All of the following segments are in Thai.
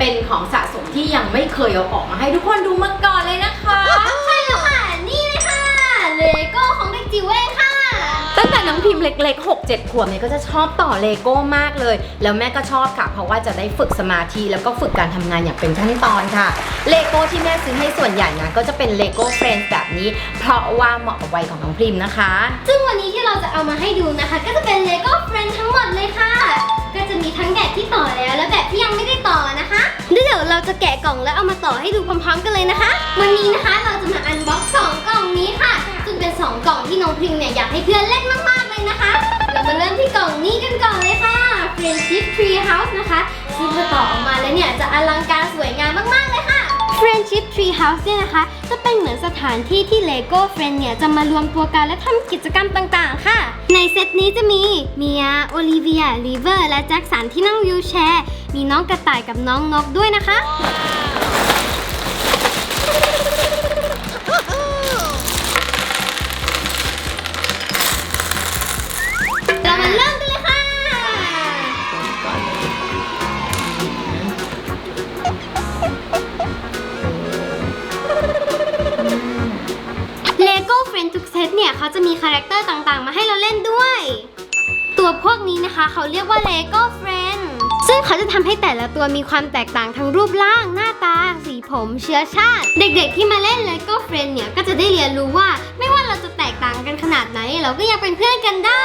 เป็นของสะสมที่ยังไม่เคยเอาออกมาให้ทุกคนดูมาก่อนเลยนะคะ ตั้งแต่น้องพิมพ์เล็กๆ 6 7 ขวบเนี่ยก็จะชอบต่อเลโก้มากเลย แล้วแม่ก็ชอบค่ะ เพราะว่าจะได้ฝึกสมาธิแล้วก็ฝึกการทำงานอย่างเป็นขั้นตอนค่ะ เลโก้ที่แม่ซื้อให้ส่วนใหญ่นะก็จะเป็นเลโก้เฟรนด์แบบนี้ เพราะว่าเหมาะกับวัยของน้องพิมพ์นะคะ ซึ่งวันนี้ที่เราจะเอามาให้ดูนะคะ ก็จะเป็นเลโก้เฟรนด์ทั้งหมดเลยค่ะ ก็จะมีทั้งแบบที่ต่อแล้ว และแบบที่ยังไม่ได้ต่อนะคะเดี๋ยวเราจะแกะกล่องแล้วเอามาต่อให้ดูพร้อม ๆ กันเลยนะคะ วันนี้นะคะเราจะมาอันบ็อกซ์สองกล่องนี้ค่ะ เป็นสองกล่องที่น้องพิมเนี่ยอยากให้เพื่อนเล่นมากๆเลยนะคะ เรามาเริ่มที่กล่องนี้กันก่อนเลยค่ะ Friendship Tree House นะคะซึ่งพอต่อออกมาแล้วเนี่ยจะอลังการสวยงามมากๆเลยค่ะ Friendship Tree House เนี่ยนะคะ จะเป็นเหมือนสถานที่ที่ Lego Friend เนี่ยจะมารวมตัวกันและทำกิจกรรมต่างๆ ค่ะ ในเซตนี้จะมีเมียโอลิเวียลิเวอร์และแจ็คสันที่นั่งวิวแชร์ มีน้องกระต่ายกับน้องนกด้วยนะคะ ตเนี่ยเขาจะมีคาแรคเตอร์ต่างๆ มาให้เราเล่นด้วย ตัวพวกนี้นะคะเขาเรียกว่า Lego Friends ซึ่งเขาจะทำให้แต่ละตัวมีความแตกต่างทั้งรูปร่าง หน้าตา สีผมเชื้อชาติ เด็กๆที่มาเล่น Lego Friends เนี่ยก็จะได้เรียนรู้ว่า ไม่ว่าเราจะแตกต่างกันขนาดไหน เราก็ยังเป็นเพื่อนกันได้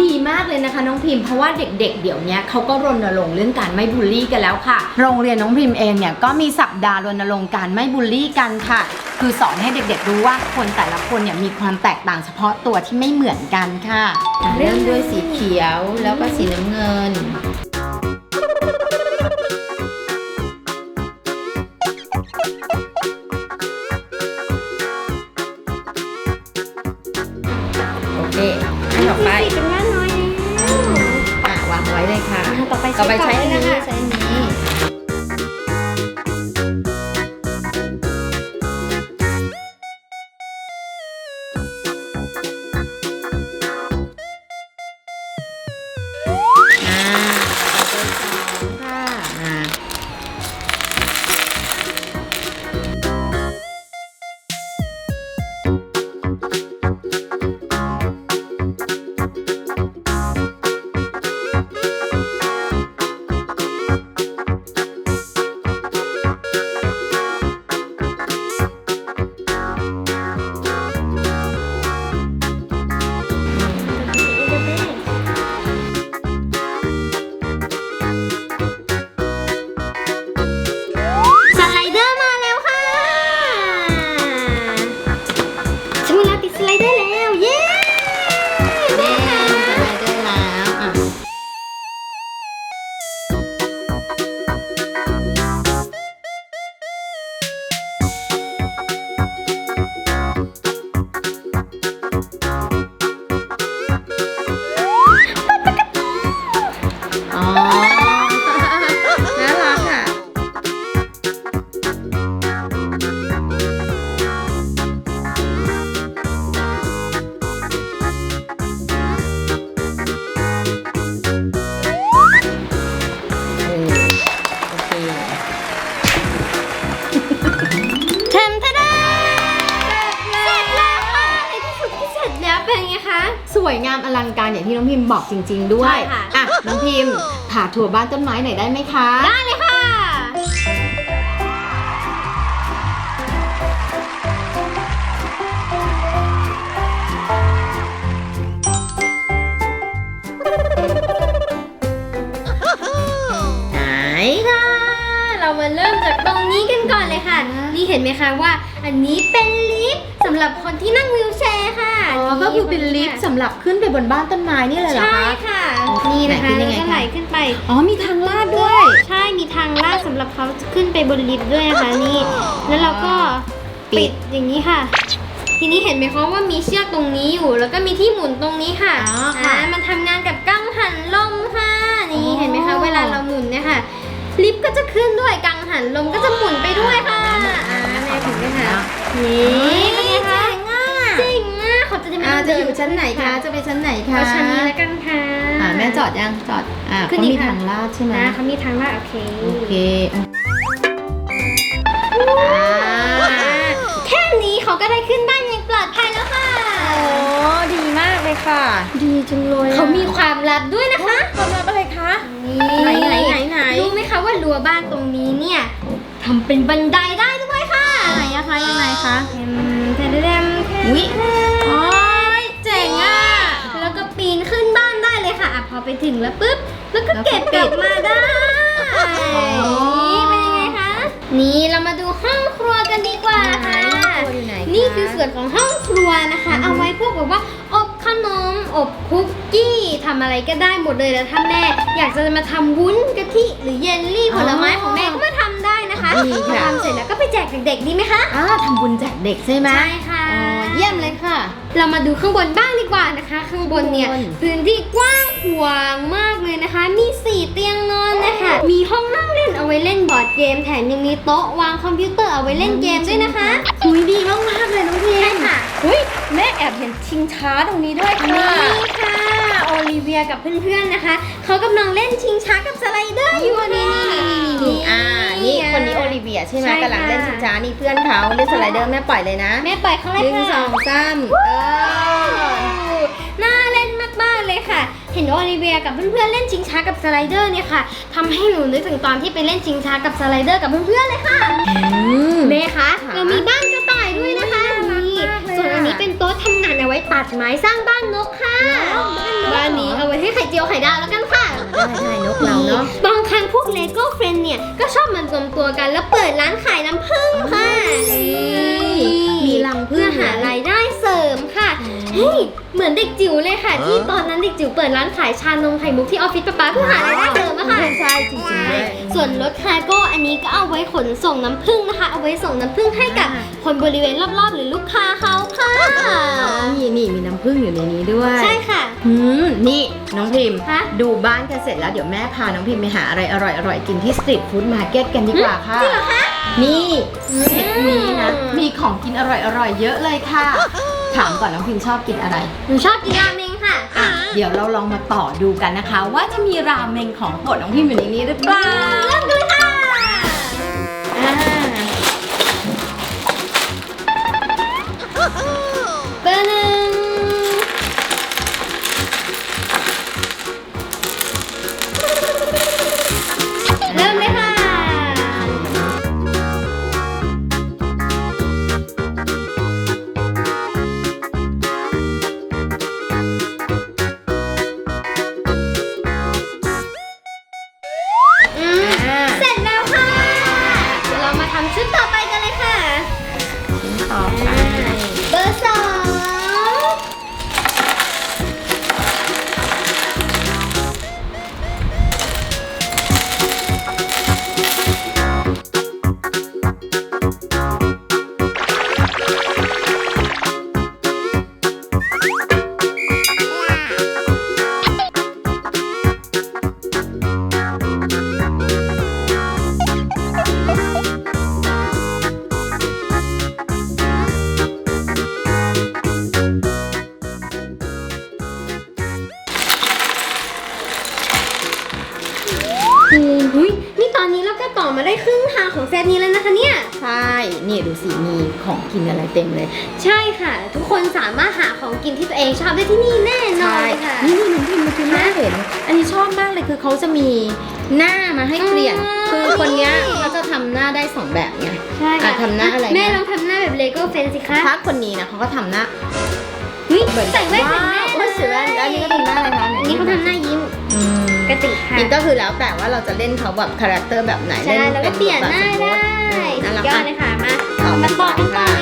ดีมากเลยนะคะน้องพิมพ์เพราะว่าเด็กๆเดี๋ยวนี้เขาก็รณรงค์เรื่องการไม่บูลลี่กันแล้วค่ะ โรงเรียนน้องพิมพ์เองเนี่ยก็มีสัปดาห์รณรงค์การไม่บูลลี่กันค่ะคือสอนให้เด็กๆรู้ว่าคนแต่ละคนเนี่ยมีความแตกต่างเฉพาะตัวที่ไม่เหมือนกันค่ะอะเริ่มด้วยสีเขียวแล้วก็สีน้ำเงิน โอเคอันต่อไปเป็นงานน้อยแล้วอะวางไว้เลยค่ะต่อไปต่อไปใช้อันนี้ก่ใช้ วยงามอลังการอย่างที่น้องพิมพ์บอกจริง ๆ ด้วย ใช่ค่ะ อะ น้องพิมพ์ผ่าถั่วบ้านต้นไม้หน่อยได้ไหมคะ ได้เลยค่ะ ไหนค่ะ เรามาเริ่มจากตรงนี้กันก่อนเลยค่ะ นี่เห็นไหมคะว่าอันนี้เป็นลิฟต์สำหรับคนที่นั่งวิวแชร์ค่ะ อ๋อ ก็คือเป็นลิฟต์สำหรับขึ้นไปบนบ้านต้นไม้นี่เลยเหรอใช่คะ ค่ะ นี่นะคะไหนเป็นยังไงแล้วก็คะ ไหลขึ้นไป อ๋อมีทางลาดด้วย ใช่ มีทางลาดสำหรับเขาขึ้นไปบนลิฟต์ด้วยนะคะนี่ แล้วเราก็ปิปิดด อย่างนี้ค่ะ ทีนี้เห็นไหมคะว่ามีเชือกตรงนี้อยู่ แล้วก็มีที่หมุนตรงนี้ค่ะอ๋อค่ะอ่ามันทำงานกับกังหันลมค่ะ นี่อ๋อเห็นไหมคะเวลาเราหมุนเนี่ยค่ะ ลิฟต์ก็จะขึ้นด้วยกังหันลมก็จะหมุนไปด้วยค่ะอ่าแม่ถึงไหมคะนี่เป็นไง คะอะเจ๋งอะเขาจะได้ไม่อ่าต้องจะเดิอยู่ชั้นไหนคะจะไปชั้นไหนคะเอาชั้นนี้แล้วกันค่ะอ่าแม่ม่จอดยังจอดอ่าขึ้นเขาอีมีกค่ะทางลาดใช่ไหมนะเขามีทางลาดโอเคโอเคอะอ่าแค่นี้เขาก็ได้ขึ้นบ้านอย่างปลอดภัยแล้วค่ะโอ้ดีมากเลยค่ะ ดีจังเลยเขามีความลับด้วยนะคะความลับอะไรคะนี่ไหนไหนไหนไหนรู้ไหมคะว่ารั้วบ้านตรงนี้เนี่ยทำเป็นบันไดได้ด้วยค่ะไหนอะคะยังไงคะอืมแทนแทนแทนอุ๊ยโอ้ อะพอไปถึงแล้วปุ๊บ แล้วก็เก็บกลับมาได้นี่เป็นยังไงคะ นี่เรามาดูห้องครัวกันดีกว่าค่ะอยู่ไหนนี่คือส่วนของห้องครัวนะคะ เอาไว้พวกแบบว่าอบขนม อบคุกกี้ทำอะไรก็ได้หมดเลยแล้วถ้าแม่ อยากจะมาทำวุ้นกะทิหรือเยลลี่ผลไม้ของแม่ก็มาทำได้นะคะดีค่ะทำเสร็จแล้วก็ไปแจกเด็กๆดีไหมคะอ่าทำบุญแจกเด็กใช่ไหมใช่ค่ะอ๋อเยี่ยมเลยค่ะ เรามาดูข้างบนบ้างดีกว่านะคะ ข้างบนเนี่ยข้างบน พื้นที่กว้างขวางมากเลยนะคะ มีสี่เตียงนอนนะคะ มีห้องนั่งเล่นเอาไว้เล่นบอร์ดเกม แถมยังมีโต๊ะวางคอมพิวเตอร์เอาไว้เล่นเกมด้วยนะคะหุยดีมากมากๆเลยน้องพีมใช่ค่ะหุยแม่แอบเห็นชิงช้าตรงนี้ด้วยค่ะ นี่ค่ะโอลิเวียกับเพื่อนๆนะคะ เขากำลังเล่นชิงช้ากับสไลเดอร์อยู่นี่นี่นี่ นี่อ่า นี่คนนี้โอลิเวียใช่ไหมใช่ค่ะ กำลังเล่นชิงช้านี่เพื่อนเขาเล่นสไลเดอร์แม่ปล่อยเลยนะแม่ปล่อยเขาเลยหนึ่งสค่ะองสามเออ น่าเล่นมากๆเลยค่ะ เห็นโอลิเวียกับเพื่อนๆเล่นชิงช้ากับสไลเดอร์เนี่ยค่ะทำให้หนูนึกถึงตอนที่ไปเล่นชิงช้ากับสไลเดอร์กับเพื่อนๆเลยค่ะอืมเมคะค่ะเรามีบ้านกระต่ายด้วยนะคะอุ๊ยน่ารักนี่มากเลยส่วนอันนี้อะเป็นโต๊ะทำงานเอาไว้ตัดไม้สร้างบ้านนกค่ะบ้านนก บ้านนี้เอาไว้ให้ไข่เจียวไข่ดาวแล้วกันค่ะ ได้ได้นกเราเนาะ บางครั้งพวกเลโก้เฟรนเนี่ย ก็ชอบมารวมตัวกันแล้วเปิดร้านขายน้ำผึ้งค่ะมีรังผึ้เพื่องหารายได้เสริมค่ะ เฮ้ย เหมือนเด็กจิ๋วเลยค่ะ ที่ตอนนั้นเด็กจิ๋วเปิดร้านขายชานมไข่มุกที่ออฟฟิศป๊าป๊าเพื่อหารายได้เสริมอะค่ะ ใช่จริงๆด้วย ส่วนรถคาร์โก้อันนี้ก็เอาไว้ขนส่งน้ำผึ้งนะคะ เอาไว้ส่งน้ำผึ้งให้กับอ่า คนบริเวณรอบๆ หรือลูกค้าเขาค่ะ นี่นี่มีน้ำผึ้งอยู่ในนี้ด้วยใช่ค่ะ อืมนี่น้องพิมพ์ฮะ ดูบ้านกันเสร็จแล้วเดี๋ยวแม่พาน้องพิมพ์ไปหาอะไรอร่อยๆกินที่สตรีทฟู้ดมาร์เก็ตกันดีกว่าค่ะจริงเหรอคะ นี่เซตนี้นะอืมมีของกินอร่อยๆเยอะเลยค่ะ ถามก่อนน้องพิมพ์ชอบกินอะไร หนูชอบกินราเมงค่ะอะ เดี๋ยวเราลองมาต่อดูกันนะคะ ว่าจะมีราเมงของโปรดน้องพิมพ์อยู่ในนี้หรือเปล่า เริ่มกันเลย ของเซตนี้แล้วนะคะเนี่ย ใช่ นี่ดูสิมีของกินอะไรเต็มเลย ใช่ค่ะ ทุกคนสามารถหาของกินที่ตัวเองชอบได้ที่นี่แน่นอนค่ะ นี่นี่น้องพิมพ์เมื่อกี้แม่เห็น อันนี้ชอบมากเลยคือเขาจะมีหน้ามาให้เปลี่ยนอ๋อคือคนเนี้ยเขาจะทำหน้าได้สองแบบไงใช่ค่ะอะทำหน้าอะไรนะแม่ลองทำหน้าแบบเลโก้เฟนสิคะถ้าคนนี้นะเขาก็ทำหน้าเฮ้ยเหมือนใส่แว่นว้าเหมือนแม่วโอ้ยสวยแล้วอันนี้ก็ทำหน้าอะไรคะอันนี้เขาทำหน้ายิ้ม อืม กระติกค่ะนี่ก็คือแล้วแต่ว่าเราจะเล่นเขาแบบคาแรคเตอร์แบบไหนใช่เล่นแล้วก็เปลี่ยนหน้าได้น่าสุรัดกยอดอะเลยค่ะมาต่อมาต่อกันต่อค่ะเลย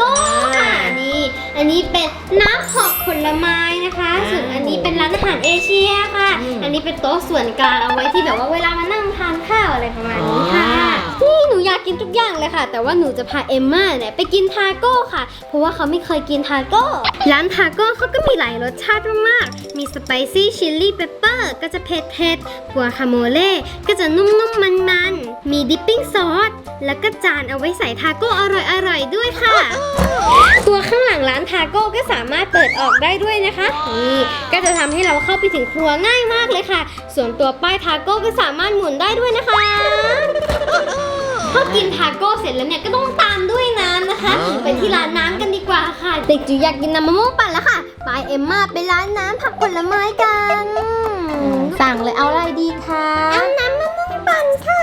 โก้ค่ะอ่านี่ อันนี้เป็นน้ำหอกผลไม้นะคะอ่าส่วนอันนี้เป็นร้านอาหารเอเชียค่ะอืมอันนี้เป็นโต๊ะส่วนกลางเอาไว้ที่แบบว่าเวลามานั่งทานข้าวอะไรประมาณนี้ค่ะอ๋อ นี่หนูอยากกินทุกอย่างเลยค่ะ แต่ว่าหนูจะพาเอมม่าเนี่ยไปกินทาโก้ค่ะ เพราะว่าเขาไม่เคยกินทาโก้ ร้านทาโก้เขาก็มีหลายรสชาติมากๆ มีสไปซี่ชิลลี่เปปเปอร์ก็จะเผ็ดเผ็ดๆกัวคาโมเล่ก็จะนุ่มๆ มันๆ มีดิปปิ้งซอส แล้วก็จานเอาไว้ใส่ทาโก้อร่อยๆ ด้วยค่ะ ตัวข้างหลังร้านทาโก้ก็สามารถเปิดออกได้ด้วยนะคะ นี่ก็จะทำให้เราเข้าไปถึงครัวง่ายมากเลยค่ะ ส่วนตัวป้ายทาโก้ก็สามารถหมุนได้ด้วยนะคะ พอกินทาโก้เสร็จแล้วเนี่ยก็ต้องตามด้วยน้ำนะคะ ไปที่ร้านน้ำกันดีกว่าค่ะ เด็กจิ๋วอยากกินน้ำมะม่วงปั่นแล้วค่ะ ไปเอ็มมาไปร้านน้ำผักผลไม้กัน สั่งเลยเอาอะไรดีคะเอาน้ำมะม่วงปั่นค่ะ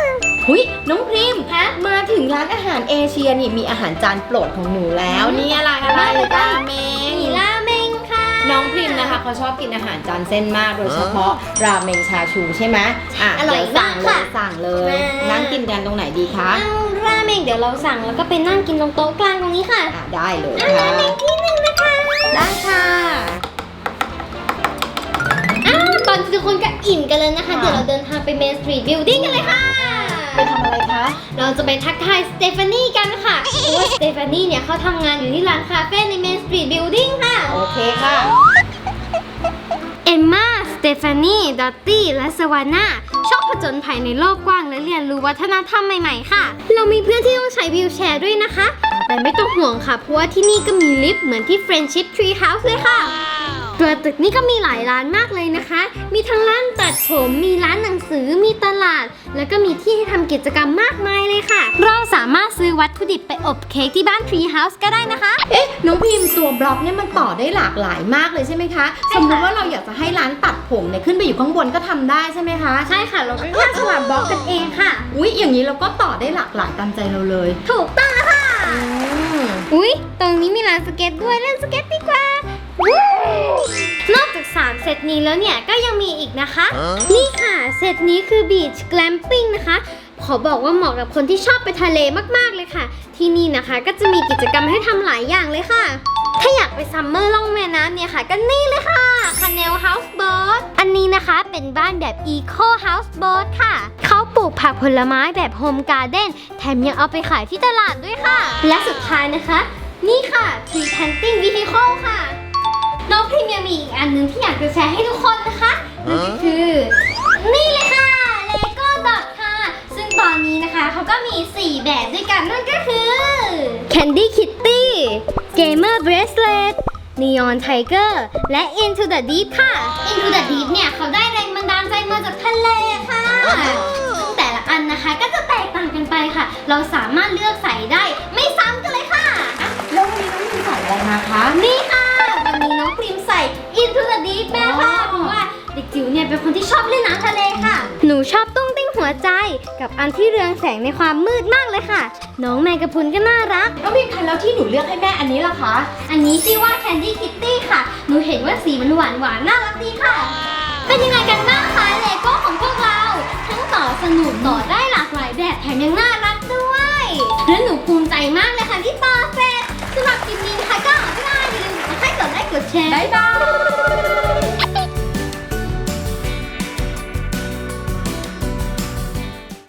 หุยน้องพริมฮะมาถึงร้านอาหารเอเชียนี่มีอาหารจานโปรดของหนูแล้วอืมนี่อะไรอะไรอะไรคะราเมง นะคะเขาชอบกินอาหารจานเส้นมากโดยเฉพาะราเมงชาชูใช่ไหมอะอร่อยเดี๋วสั่งเลมากยค่ะสั่งเลย มานั่นั่งกินกันตรงไหนดีคะเอาราเมงเดี๋ยวเราสั่งแล้วก็ไปนั่งกินตรงโต๊ะกลางตรงนี้ค่ะอะได้เลยเอาค่ะราเมงที่หนึ่งนะคะได้ค่ะ อ้าวตอนนี้ทุกคนก็อิ่มกันเลยนะคะ ค่ะ เดี๋ยวเราเดินทางไป Main Street Building กันเลยค่ะ ไปทำอะไรคะเราจะไปทักทายสเตฟานีกันค่ะเพราะว่าสเตฟานีเนี่ยเขาทำงานอยู่ที่ร้านคาเฟ่ใน Main Street Building ค่ะ โอเคค่ะเอ มมาสเตฟานีดอตตี้ และสวาน่าชอบผจญภัยในโลกกว้างและเรียนรู้วัฒนธรรมใหม่ ๆ ค่ะ เรามีเพื่อนที่ต้องใช้วิวแชร์ด้วยนะคะ แต่ไม่ต้องห่วงค่ะ เพราะว่าที่นี่ก็มีลิฟต์เหมือนที่ Friendship Tree House เลยค่ะ ตัวตึกนี่ก็มีหลายร้านมากเลยนะคะ มีทั้งร้านตัดผม มีร้านหนังสือ มีตลาด แล้วก็มีที่ให้ทำกิจกรรมมากมายเลยค่ะ เราสามารถซื้อวัตถุดิบไปอบเค้กที่บ้าน Tree House ก็ได้นะคะ เอ๊ะ น้องพิมพ์ตัวบล็อกเนี่ยมันต่อได้หลากหลายมากเลยใช่ไหมคะ สมมติว่าเราอยากจะให้ร้านตัดผมเนี่ยขึ้นไปอยู่ข้างบนก็ทำได้ใช่ไหมคะใช่ค่ะ เราก็แค่สลับบล็อกกันเองค่ะ อุ๊ย อย่างนี้เราก็ต่อได้หลากหลายตามใจเราเลยถูกต้องแล้วค่ะ อืม อุ๊ย ตรงนี้มีร้านสเก็ตด้วยเล่นสเก็ตดีกว่าวู้ นอกจาก 3 เซตนี้แล้วเนี่ย ก็ยังมีอีกนะคะ นี่ค่ะ เซตนี้คือ Beach Glamping นะคะ ขอบอกว่าเหมาะกับคนที่ชอบไปทะเลมากๆเลยค่ะ ที่นี่นะคะก็จะมีกิจกรรมให้ทำหลายอย่างเลยค่ะ ถ้าอยากไปซัมเมอร์ล่องแม่น้ำเนี่ยค่ะ ก็นี่เลยค่ะ Canal House Boat อันนี้นะคะเป็นบ้านแบบ Eco House Boat ค่ะเขาปลูกผักผลไม้แบบโฮมการ์เด้นแถมยังเอาไปขายที่ตลาดด้วยค่ะ และสุดท้ายนะคะ นี่ค่ะ Tree Planting Vehicle ค่ะ น้องพริมยังมีอีกอันหนึงที่อยากจะแชร์ให้ทุกคนนะคะนั่นก็คือ นี่เลยค่ะ Lego Dot ค่ะ ซึ่งตอนนี้นะคะเขาก็มี 4 แบบด้วยกันนั่นก็คือ Candy Kitty Gamer Bracelet Neon Tiger และ Into the Deep ค่ะ Into the Deep เนี่ยเขาได้แรงบันดาลใจมาจากทะเลค่ะ ซึ่งแต่ละอันนะคะก็จะแตกต่างกันไปค่ะ เราสามารถเลือกใส่ได้ไม่ซ้ำกันเลยค่ะ แล้ววันนี้น้องพิมพ์ใส่อะไรมาคะ นี่ค่ะ เด็กจิ๋วเนี่ยเป็นคนที่ชอบเล่นน้ำทะเลค่ะ หนูชอบตุ้งติ้งหัวใจ กับอันที่เรืองแสงในความมืดมากเลยค่ะ น้องแมงกะพรุนก็น่ารัก น้องพิมพ์คะแล้วที่หนูเลือกให้แม่อันนี้ล่ะคะ อันนี้ชื่อว่า Candy Kitty ค่ะ หนูเห็นว่าสีมันหวานหวานๆน่ารักดีค่ะ เป็นยังไงกันบ้างคะเลโก้ของพวกเรา ทั้งต่อสนุกต่อได้หลากหลายแบบแถมยังน่ารักด้วยและหนูภูมิใจมากเลยค่ะที่ต่อเสร็จสำหรับคลิปนี้นะคะก็ไม่ได้อย่าลืมกดไลค์กดไลค์กดแชร์บ๊ายบาย